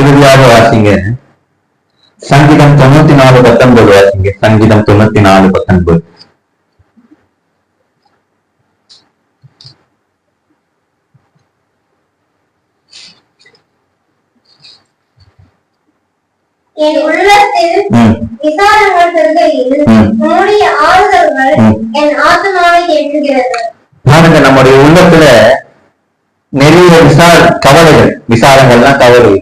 இறுதியாக வாசிங்க. சங்கீதம் தொண்ணூத்தி நாலு பத்தொன்பது வாசிங்க. சங்கீதம் தொண்ணூத்தி நாலு பத்தொன்பது. என் உள்ளத்தில் விசாரங்கள் பெருகையில். உன்னுடைய ஆறுதல்கள். என் ஆத்மாவை ஏற்றுகிறது. பாருங்க நம்முடைய உள்ளத்துல நிறைய விசார கவலைகள். விசாரங்கள்லாம் கவலை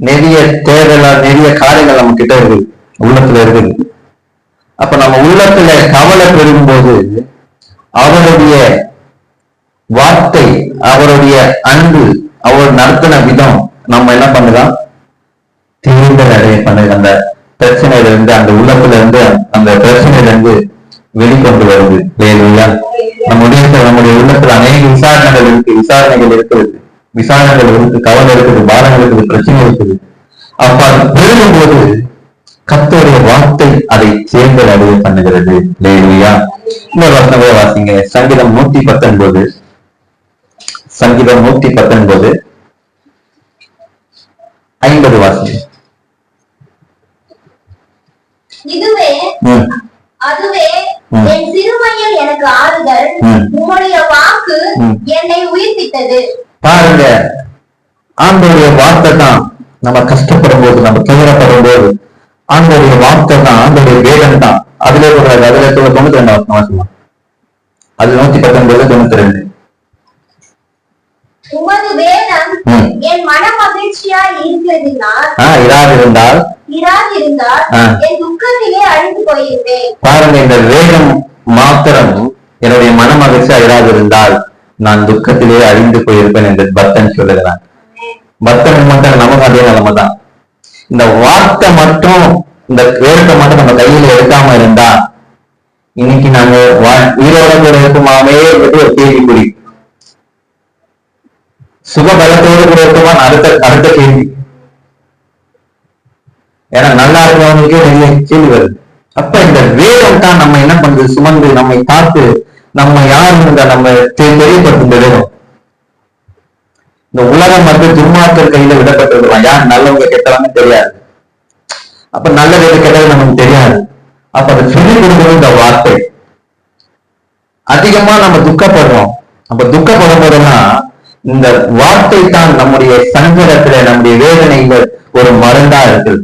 நிறைய தேவைகள் நிறைய காரியங்கள் நம்ம கிட்ட இருக்குது. உள்ளத்துல இருக்குது. அப்ப நம்ம உள்ளத்துல கவலை பெறும்போது அவருடைய வார்த்தை அவருடைய அன்பு அவர் நடத்தின விதம் நம்ம என்ன பண்ணுதான் தீர்ந்த நிறைய பண்ணுது. அந்த பிரச்சனையில இருந்து அந்த உள்ளத்துல இருந்து அந்த பிரச்சனையில இருந்து வெளிக்கொண்டு வருது. இல்லையா நம்முடைய நம்முடைய உள்ளத்துல அநேக விசாரணைகள் இருக்கு. விசாரணைகள் இருக்குது விசாரணைகள் இருக்கு. கவலை இருக்குது. பாரங்கள் இருக்குது. பிரச்சனை இருக்குது. அப்ப அது பெருகும்போது கத்தோடைய வார்த்தை அதை சேர்ந்தல் அடைய பண்ணுகிறது. இல்லையா இன்னொரு வசனமே வாசிங்க. சங்கீதம் நூத்தி பத்தொன்பது. சங்கீதம் நூத்தி பத்தொன்பது. ஐம்பது வாசிங்க. அதுவே. என் சிறுமையில் எனக்கு ஆறுதல். உம்முடைய வாக்கு. என்னை உயிர்ப்பித்தது. பாருங்க. ஆண்டோடைய வார்த்தை தான் நம்ம கஷ்டப்படும் போது நம்ம துயரப்படும் போது ஆண்டோடைய வார்த்தை தான் ஆண்டோடைய வேதம் தான் அதுல ஒரு அதுல தொண்ணூத்தி ரெண்டு வாசமா அது நூத்தி பத்தொன்பது தொண்ணூத்தி ரெண்டு. உமது வேதம். என் மன மகிழ்ச்சியா இருக்கிறதினால் இருந்தால் இராதிருந்தால் பாருங்க இந்த வேகம் மாத்திரம் என்னுடைய மன மகிழ்ச்சியா இராது இருந்தால் நான் துக்கத்திலே அழிந்து போயிருப்பேன் என்று பக்தன் சொல்லுகிறான். பக்தன் மட்டும் நமக்கு அதே நிலைமை தான். இந்த வார்த்தை மட்டும் இந்த வேர்த்தை மட்டும் நம்ம கையில எடுக்காம இருந்தா இன்னைக்கு நாங்க உயிரோட கூட இருக்குமாவே என்பது ஒரு கேள்விக்குறி. சுக பலத்தோடு கூட இருக்குமா அடுத்த அடுத்த கேள்வி. ஏன்னா நல்லா இருக்கிறவங்களுக்கே நிறைய கேள்வி வருது. அப்ப இந்த வேதம் தான் நம்ம என்ன பண்றது? சுமந்து நம்மை காத்து நம்ம யாருங்க நம்ம தெரியப்படுத்தும் இந்த வேதம். இந்த உலகம் வந்து துன்மார்க்கர் கையில விடப்பட்டிருக்கலாம் யார் நல்லவங்க கெட்டவங்க தெரியாது. அப்ப நல்லது எது கெட்டது நமக்கு தெரியாது. அப்ப அதை சொல்லிக் கொடுக்கணும் இந்த வார்த்தை. அதிகமா நம்ம துக்கப்படுறோம். அப்ப துக்கப்படும் போதெல்லாம் இந்த வார்த்தை தான் நம்முடைய சங்கடத்துல நம்முடைய வேதனைகள் ஒரு மருந்தா இருக்குது.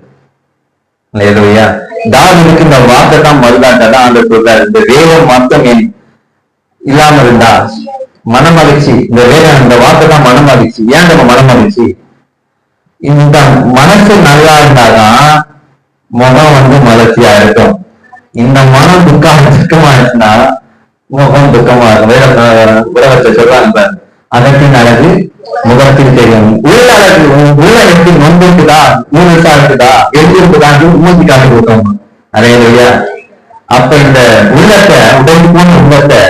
இல்லையா தாவிதுக்கு இந்த வார்த்தை தான் மருதாண்டதான் ஆண்டு சொல்றாரு. இந்த வேதம் மாத்தம் என் இல்லாம இருந்தா? மனமகிழ்ச்சி. இந்த வேதம் இந்த வார்த்தை தான் மனமகிழ்ச்சி. ஏன் நம்ம மனமகிழ்ச்சி? இந்த மனசு நல்லா இருந்தாதான் முகம் வந்து மலர்ச்சியா இருக்கும். இந்த மனம் துக்கம் துக்கமாச்சுன்னா முகம் துக்கமா இருக்கும். வேற உலகத்தை சொல்றாங்க அதற்கு அழகு முகத்தில் தெரியும். உள்ள அழகு உன் உள்ள எப்படி இருக்குதா ஊருசா இருக்குதா எழுதி இருக்குதா மூஞ்சி காட்டி கொடுக்கணும் அதே இல்லையா அப்ப இந்த உள்ளத்தை உடம்பு போன உள்ளத்தை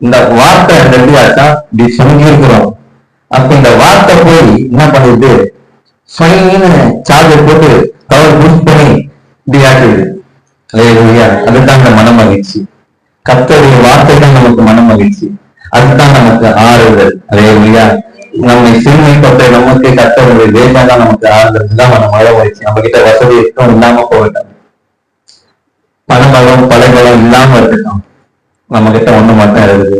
இந்த வார்த்தை ரெடியாச்சா இப்படி சொல்லியிருக்கிறோம் அப்ப இந்த வார்த்தை போய் என்ன பண்ணுது? சொயின்னு சார்ஜர் போட்டு கவர் புஷ் பண்ணி இப்படி ஆக்குது. அதே இல்லையா அதுதான் இந்த மன மகிழ்ச்சி கத்தருடைய வார்த்தை தான் நமக்கு மன மகிழ்ச்சி அதுதான் நமக்கு ஆறுதல். அதே இல்லையா நம்மை சிறுமைப்பட்ட நமக்கு கர்த்தருடைய வேதம் தான் நமக்கு ஆறுதல் நம்ம மழை போயிடுச்சு நம்ம கிட்ட வசதி இருக்கும் இல்லாம போகட்டும். பணபலம் பலைபலம் இல்லாம இருக்கட்டும். நம்ம கிட்ட ஒண்ணு மட்டும் இருக்குது.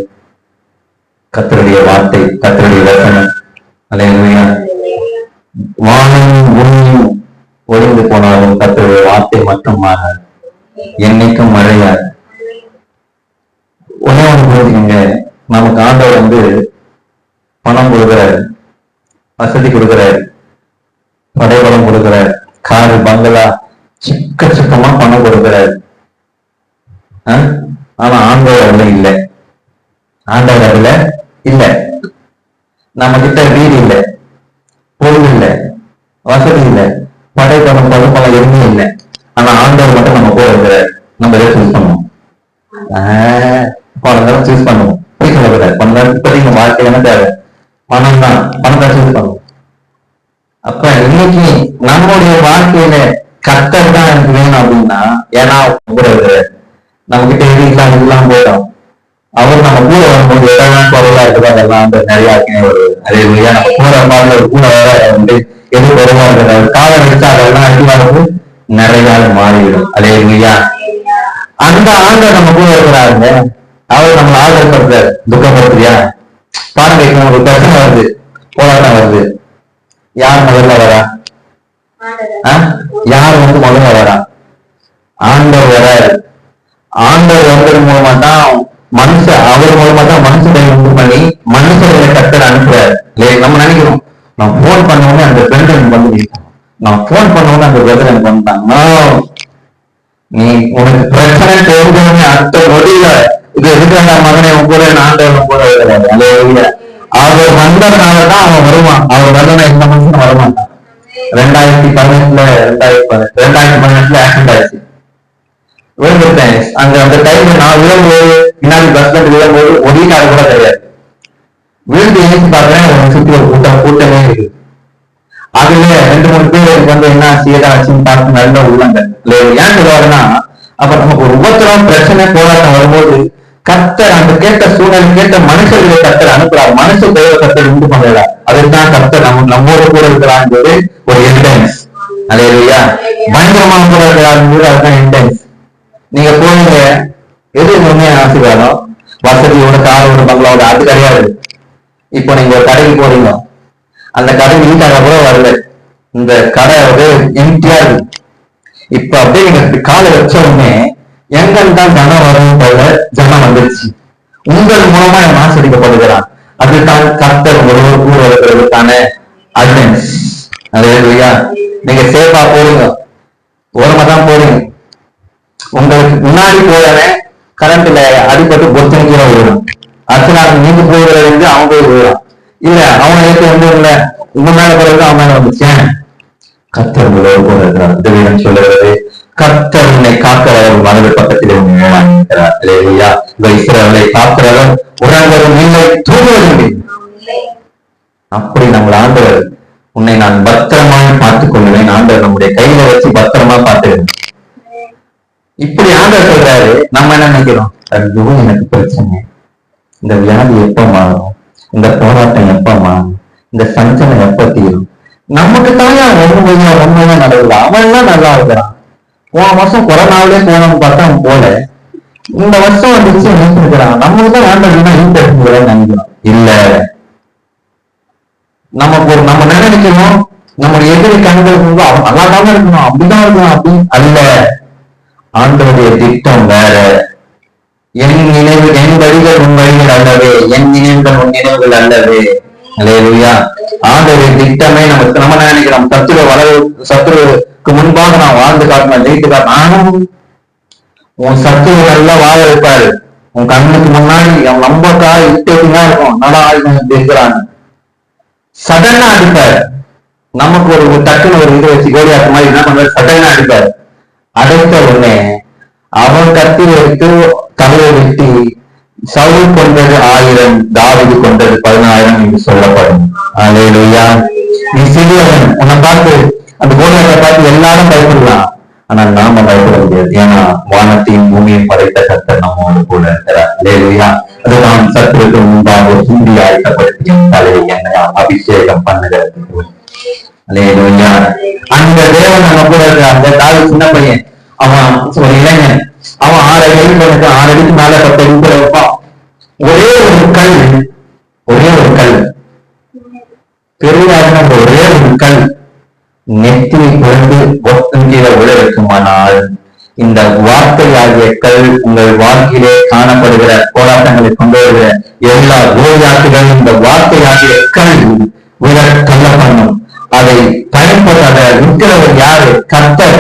கத்தருடைய வார்த்தை கத்தருடைய வசனம். அதே வானம் பூமியும் ஒழிந்து போனாலும் கத்தருடைய வார்த்தை மட்டும் மாறாது. என்னைக்கும் மழையாது உணவு நமக்கு ஆண்டவர் வந்து பணம் கொடுக்குற வசதி கொடுக்குறாரு படைவளம் கொடுக்குற காரு பங்களா சிக்க சிக்கமா பணம் கொடுக்குற ஆனா ஆண்டவர் அதுல இல்லை. ஆண்டவர் அதுல இல்ல. நம்ம கிட்ட வீடு இல்ல. பொருள் இல்ல. வசதி இல்ல. பணம் பணம் எதுவுமே இல்லை. ஆனா ஆண்டவர் மட்டும் நம்ம கூட இருக்கிறார் நம்ம எதை சூஸ் பண்ணுவோம். பணம் தான் பணத்தை சூஸ் அப்ப இன்னைக்கு நம்முடைய வாழ்க்கையில கத்தர் தான் எனக்கு வேணும் அப்படின்னா ஏன்னா நம்ம கிட்ட எது இல்லாம போயிடும். அவர் நம்ம கூட வரும்போது எதெல்லாம் குறைவா இருக்குதோ அதெல்லாம் வந்து நிறைய ஒரு நிறைய அதே வழியா நம்ம கூட பாடல ஒரு கூட வர வந்து எது குறைவா இருக்கிறது காலம் வச்சா அதெல்லாம் அடிவாரது நிறைய மாறிடும் அதே இல்லையா அந்த ஆண்டை நம்ம கூட இருக்கிறாருங்க. அவர் நம்மளை ஆதரப்படுறாரு துக்கப்படுத்துறியா? பாருங்க இப்ப உங்களுக்கு பிரச்சனை வருது போராட்டம் வருது யார் முதல்ல வரா? யார் வந்து முதல்ல வரா ஆண்டவர் வராரு ஆண்டவர் வந்தது மூலமா தான் மனுஷ அவர் மூலமா தான் மனுஷனை உண்டு பண்ணி மனுஷர்களை கத்தர் அனுப்புறாரு இல்லையா நம்ம நினைக்கிறோம் நான் போன் பண்ண உடனே அந்த ஃப்ரெண்ட் எனக்கு வந்து. நான் போன் பண்ண உடனே அந்த பிரதர் எனக்கு வந்துட்டாங்க No. நீ உனக்கு பிரச்சனை தெரிஞ்சவனே அடுத்த நொடியில இது எதுக்காண்டா மகனை? உன் ஆண்டவன் கூட அவர் வந்ததுனால தான் அவன் வருவான். அவர் வரலன்னா இந்த மனுஷன் வரமாட்டான். ரெண்டாயிரத்தி பதினெட்டுல ரெண்டாயிரத்தி பதினெட்டு ரெண்டாயிரத்தி பதினெட்டுல ஆக்சிடென்ட் ஆயிடுச்சு. விழுந்துட்டேன் அங்க அந்த டைம்ல நான் விழும்போது பின்னாடி பஸ் ஸ்டாண்ட் விழும்போது ஒடிக்காடு கூட கிடையாது. விழுந்து எழுந்து பாக்குறேன் ஒரு சுத்தி ஒரு கூட்டம் கூட்டமே இருக்கு. அதுல ரெண்டு மூணு பேர் வந்து என்ன சீதா ஆச்சுன்னு பார்த்து நல்ல உள்ளங்க ஏன் சொல்லுவாருன்னா அப்ப நமக்கு ஒரு உபத்திரம் பிரச்சனை போராட்டம் வரும்போது கர்த்தர் அந்த கேட்ட சூழல் கேட்ட மனுஷர்களை கர்த்தர் அனுப்புறார். மனுஷ தெய்வ கர்த்தர் உண்டு பண்ணல. அதுதான் கர்த்தர் நம்ம நம்மோட கூட இருக்கிறான்றது ஒரு எவிடன்ஸ் அதே இல்லையா பயங்கரமா கூட இருக்கிறாருன்றது அதுதான் எவிடன்ஸ் நீங்க போனீங்க எது உண்மையா ஆசீர்வாதம்? வசதியோட காரோட பங்களாவோட அது கிடையாது. இப்போ நீங்க ஒரு கடைக்கு போறீங்க. அந்த கடை நீட்டாக கூட வரல. இந்த கடை வந்து எம்டியா இருக்கு. இப்ப அப்படியே நீங்க காலை வச்ச உடனே எங்கள் தான் ஜனம் வரும் போல ஜனம் வந்துருச்சு. உங்கள் மூலமா என் ஆசிரிக்கப்படுகிறான் அதுதான் கர்த்தர் உறவு கூட இருக்கிறதுக்கான அட்வன்ஸ் நீங்க சேஃபா போடுங்க. ஓரமா தான் போடுங்க. உங்களுக்கு முன்னாடி போறவன் கரண்ட்ல அடிபட்டு பொத்தன் கீழே விழும் அடுத்த நாள் நீங்க போகிறத வந்து அவன் போய் விழுறான். இல்ல அவன் ஏற்க வந்து இல்ல உங்க மேல போறது அவன் மேல வந்துச்சேன் கத்தர் உறவு கூட இருக்கிறான் சொல்லுகிறது கத்தர் உன்னை காக்கிறவர் வாங்கிக்கிறார் இல்லையா இந்த இஸ்ரவேலை இல்லை தூங்குவதும் அப்படி நம்மள ஆண்டவர் உன்னை நான் பத்திரமாய் பார்த்துக் கொள்ளுவேன். ஆண்டவர் நம்முடைய கையில வச்சு பத்திரமா பார்த்துக்கிறேன் இப்படி ஆண்டவர் சொல்றாரு நம்ம என்ன நினைக்கிறோம்? ஐயோ எனக்கு பிரச்சனை. இந்த வியாதி எப்ப மாறும்? இந்த போராட்டம் எப்ப மாறும்? இந்த சஞ்சலம் எப்ப தீரும்? நமக்கு தாயா உண்மையா உண்மையா நடக்குது அவன் எல்லாம் நல்லா இருக்கிறான். போன மாசம் கொரோனாவிலே போனவன் பார்த்தா அவன் போல இந்த வருஷம் வந்துச்சு நினைச்சிருக்கிறான் நம்மளுக்கு தான் ஆண்டவர்னா ஈட்டு எடுத்துக்கிறேன்னு நினைக்கிறோம்? இல்ல. நமக்கு ஒரு நம்ம நினைக்கணும். நம்ம எதிரி கண்களுக்கு முன்பு நல்லா தானே இருக்கணும் அப்படிதான் இருக்கணும் அப்படி அல்ல. ஆண்டவருடைய திட்டம் வேற. என் நினைவு என் வழிகள் உன் வழிகள் அல்லவே. என் நினைவுகள் உன் நினைவுகள் அல்லவே. அல்லேலூயா ஆண்டவருடைய திட்டமே நமக்கு நம்ம நினைக்கிறோம். சத்துரு வளர சத்துருவுக்கு முன்பாக நான் வாழ்ந்து காட்டினேன் ஜெயித்து காட்டினேன் ஆனாலும் உன் சத்துரு நல்லா வாழ வைப்பாரு. உன் கண்ணுக்கு முன்னாடி அவன் ரொம்ப காய் இட்டேதான் இருக்கும் நல்லா ஆயுதம் இருக்கிறான் சடனா அடிப்பாரு. நமக்கு ஒரு டக்குன்னு ஒரு இது வச்சு கோலியாத்த மாதிரி என்ன பண்ணுவாரு சடனா அடிப்பாரு. அடைத்த உடனே அவன் கத்தி எடுத்து தலையை வெட்டி சவுல் கொண்டது ஆயிரம் தாவிது கொண்டது பதினாயிரம் என்று சொல்லப்படும். அலையிலையா நீ சிறியவன். உன்னை பார்த்து அந்த கோலியாத்தை பார்த்து எல்லாரும் பயப்படலாம் ஆனால் நாம பயப்பட முடியாது ஏன்னா வானத்தையும் பூமியும் படைத்த கத்தர் நம்மோடு கூட இருக்கிறார். அல்லேலூயா அதுதான் சத்துருக்கு முன்பாக சூடி ஆயத்தப்படுத்திய தலையை என்னையா அபிஷேகம் பண்ணுகிறது அல்லேலூயா. அந்த தேவன் நம்ம கூட இருக்கிற அந்த தாவி சின்ன பையன். அவன் ஒரு இளைஞன். அவன் ஆறு அடி எனக்கு ஆறு அடிக்கு மேல பத்து அடி கூட வைப்பான் ஒரே ஒரு கல். ஒரே ஒரு கல். பெரியாருன ஒரே ஒரு கல். நெத்தியை விழ இருக்குமானால் இந்த வார்த்தையாகிய கல் உங்கள் வாழ்க்கையிலே காணப்படுகிற போராட்டங்களை கொண்டு வருகிற எல்லா கோயாட்டுகளும் இந்த வார்த்தையாகிய கல் விழ தள்ளப்படணும் அதை பயன்படுத்த அதை விற்கிறவர் யாரு? கர்த்தர்.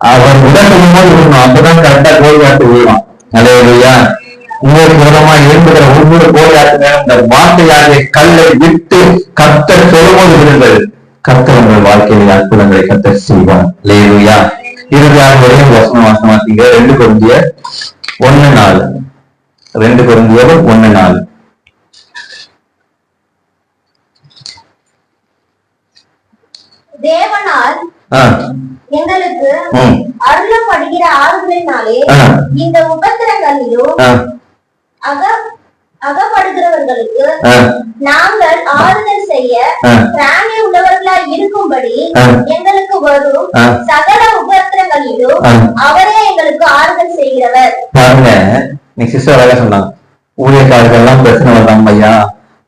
அவர் உடல் போது விடணும் அப்பதான் கரெக்டா கோழியாட்டு விழுவான் அலையா உங்களுக்கு மூலமா இருந்துகிற ஒவ்வொரு கோழியாட்டு இந்த வார்த்தையாகிய கல்லை விட்டு கர்த்தர் சொல்லும்போது விடுங்கள் கர்த்தர் உங்கள் வாழ்க்கையில் அற்புதங்களை கர்த்தர் செய்வார். லேலுயா ஒரே ஒரு வசனம் வாசமாத்தீங்க ரெண்டு குருந்திய ஒண்ணு நாள் ரெண்டு குருந்தியர் ஒண்ணு நாள் தேவனால் எங்களுக்கு அருளப்படுகிற ஆறுகளினாலே ஆஹ் இந்த உபத்திரங்களிலும் அக அகப்படுகிறவர்களுக்கு நாங்கள் ஆறுதல் செய்ய பிராணி உள்ளவர்களா இருக்கும்படி. எங்களுக்கு வரும் ஆ. சகல உபத்திரங்களிலும் ஆ. அவரே எங்களுக்கு ஆறுதல் செய்கிறவர். பாருங்க நீ சிஸ்டர் அழகா சொன்னாங்க. ஊழியக்காரர்கள் எல்லாம் பிரச்சனை ஐயா.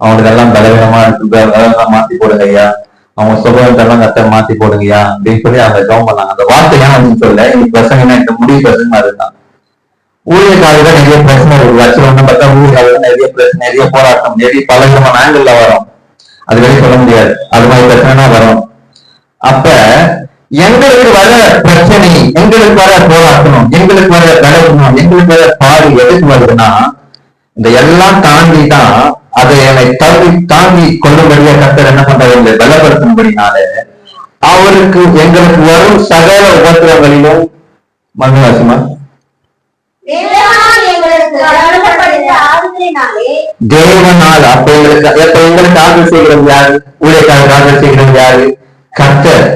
அவங்களுக்கு எல்லாம் பலவீனமா இருக்கு அதெல்லாம் மாத்தி போடுங்க ஐயா. அவங்க சுபத்தை எல்லாம் கத்த மாத்தி போடுங்கய்யா அப்படின்னு சொல்லி அவங்க ஜெபம் பண்ணாங்க அந்த வார்த்தை ஏன் வந்து சொல்ல இன்னைக்கு பிரசங்கன்னா இந்த முடிவு பிரசங்க அதுதான் ஊழியக்காரர்கள் நிறைய பிரச்சனை இருக்கு லட்சம் பார்த்தா ஊழியக்காரர்கள் நிறைய பிரச்சனை நிறைய போராட்டம் நிறைய பல விதமான ஆங்கிள் வரும் அது வெளியே சொல்ல முடியாது. அது மாதிரி பிரச்சனை வரும். அப்ப எங்களுக்கு வர பிரச்சனை எங்களுக்கு வர போராட்டணும் எங்களுக்கு வர பலவீனம் எங்களுக்கு வர பாடு எதுக்கு வருதுன்னா இந்த எல்லாம் தாண்டி தான் அதை என்னை தள்ளி தாண்டி கொள்ளும்படியா கத்தர் என்ன பண்றாரு? எங்களை பலப்படுத்தும்படினால அவருக்கு எங்களுக்கு வரும் சகல உபத்திரங்களிலும் மங்கவாசிமா தேவனால் அப்ப எங்களுக்கு அப்ப எங்களுக்கு ஆதரவு செய்கிறது யாரு? ஊழியக்காரருக்கு ஆதரவு செய்கிறது யாரு? கர்த்தர்.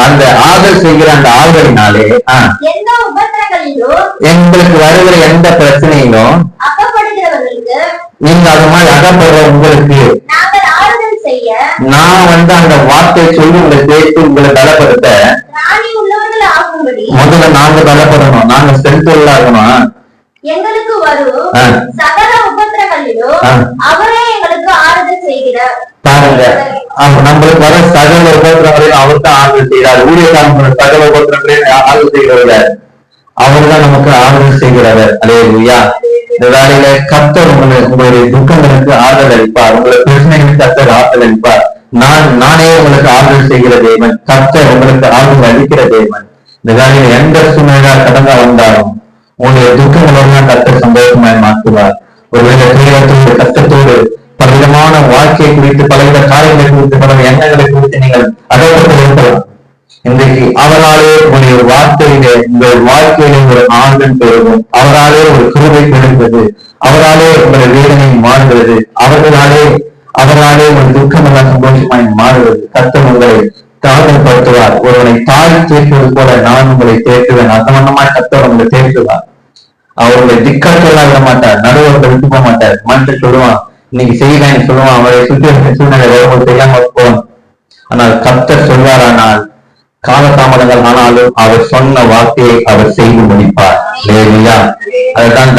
அந்த ஆதரவு செய்கிற அந்த ஆதரவினாலே எங்களுக்கு வருகிற எந்த பிரச்சனையிலும் நீங்க அது மாதிரி அகப்படுற உங்களுக்கு நான் வந்து அந்த வார்த்தை சொல்லி உங்களை சேர்த்து உங்களை பலப்படுத்த. முதல்ல நாங்க பலப்படணும். நாங்க ஸ்ட்ரென்த் இருக்கணும் எங்களுக்கு வரும். சகல உபத்திரங்களிலும். அவரே எங்களுக்கு ஆறுதல் செய்கிறார். பாருங்க. நம்மளுக்கு வர சகல உபத்திரங்களையும் அவர் தான் ஆறுதல் செய்கிறார். ஊழியக்காரங்க சகல உபத்திரங்களையும் ஆறுதல் செய்கிறவர் அவர் தான் நமக்கு ஆறுதல் செய்கிறவர். இந்த வேலையில கத்தர் உங்களை உங்களுடைய துக்கங்களுக்கு ஆறுதல் அளிப்பார். உங்களுடைய பிரச்சனைகளுக்கு கத்தர் ஆறுதல் அளிப்பார். நான் நானே உங்களுக்கு ஆறுதல் செய்கிற தேவன். கத்தர் உங்களுக்கு ஆறுதல் அளிக்கிற தேவன். இந்த வேலையில எந்த சூழ்நிலை கடந்தா வந்தாலும் உங்களுடைய துக்கங்களெல்லாம் கத்தர் சந்தோஷமாய் மாற்றுவார் ஒருவேளை துயரத்தோடு கத்தத்தோடு பலவிதமான வாழ்க்கையை குறித்து பலவித காரியங்களை குறித்து பல எண்ணங்கள் குறித்து நீங்கள் அகப்பட்டு இருக்கலாம் இன்றைக்கு அவராலே உங்களுடைய வார்த்தையிலே உங்கள் வாழ்க்கையிலே ஒரு ஆண்டன் பெருகும் அவராலே ஒரு கிருபை அவராலே உங்களுடைய வேதனை மாறுகிறது. அவர்களாலே அவராலே உங்கள் துக்கம் எல்லாம் சந்தோஷமாய் மாறுகிறது. கத்தம் உங்களை தாழ்மைப்படுத்துவார். ஒருவனை தாய் தேற்றுவது போல நான் உங்களை தேற்றுவேன். அந்த வண்ணமாய் உங்களை தேற்றுவார். அவர்களை திக்காற்றெல்லாம் விட மாட்டார் நடுவர்கள் விட்டு போக மாட்டார் மனுஷன் சொல்லுவான் இன்னைக்கு செய்யலாம் சொல்லுவான் அவரை சுற்றி சூழ்நிலை வரும்போது செய்யாமல் போவான் ஆனால் கர்த்தர் சொல்வாரானால் காலதாமதங்கள் ஆனாலும் அவர் சொன்ன வார்த்தையை அவர் செய்து முடிப்பார். இல்லையா அதுதான்